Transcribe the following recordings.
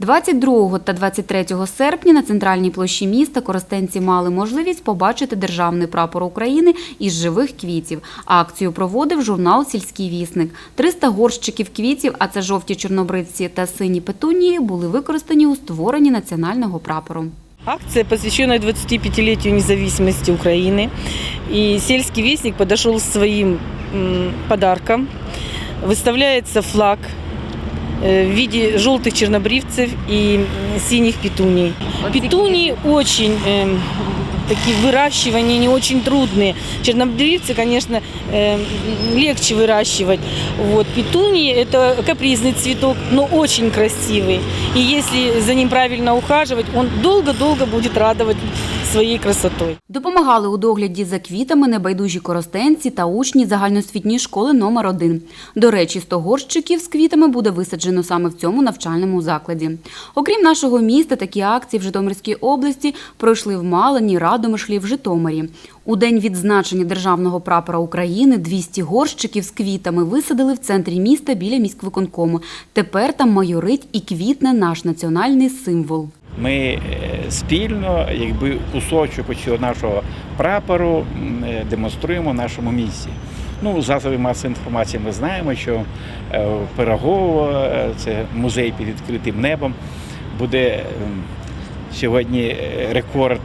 22 та 23 серпня на центральній площі міста коростенці мали можливість побачити державний прапор України із живих квітів. Акцію проводив журнал Сільський вісник. 300 горщиків квітів, а це жовті чорнобривці та сині петунії, були використані у створенні національного прапору. Акция, посвященная 25-летию независимости Украины. И сельский вестник подошел с своим м, подарком. Выставляется флаг э, в виде желтых чернобривцев и м, синих петуний. Петунии очень эм, такие выращивания не очень трудные. Чернобривцы, конечно, эм, легче выращивать. Вот. Петунии – это капризный цветок, но очень красивый. И если за ним правильно ухаживать, он долго-долго будет радовать своей красотой. Допомагали у догляді за квітами небайдужі коростенці та учні загальноосвітньої школи номер 1 До речі, 100 горщиків з квітами буде висаджено саме в цьому навчальному закладі. Окрім нашого міста, такі акції в Житомирській області пройшли в Малині, Радомишлі, в Житомирі. У день відзначення державного прапора України 200 горщиків з квітами висадили в центрі міста біля міськвиконкому. Тепер там майорить і квітне наш національний символ. Ми е, спільно, якби кусочок цього нашого прапору е, демонструємо нашому місті. Ну, засоби масової інформації ми знаємо, що е, Пирогово, е, це музей під відкритим небом, буде ем, сьогодні рекорд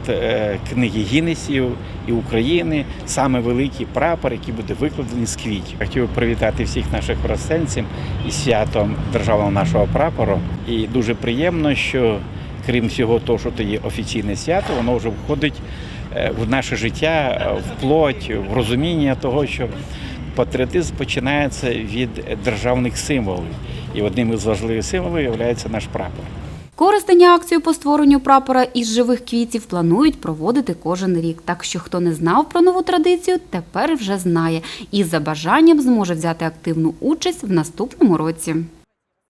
книги Гіннесів і України, саме великий прапор, який буде викладений з квітів. Хотів би привітати всіх наших розсенців із святом державного нашого прапору. І дуже приємно, що крім всього того, що це є офіційне свято, воно вже входить е, в наше життя, е, в плоть, в розуміння того, що патріотизм починається від державних символів. І одним із важливих символів є наш прапор. Користення акцію по створенню прапора із живих квітів планують проводити кожен рік. Так що хто не знав про нову традицію, тепер вже знає і за бажанням зможе взяти активну участь в наступному році.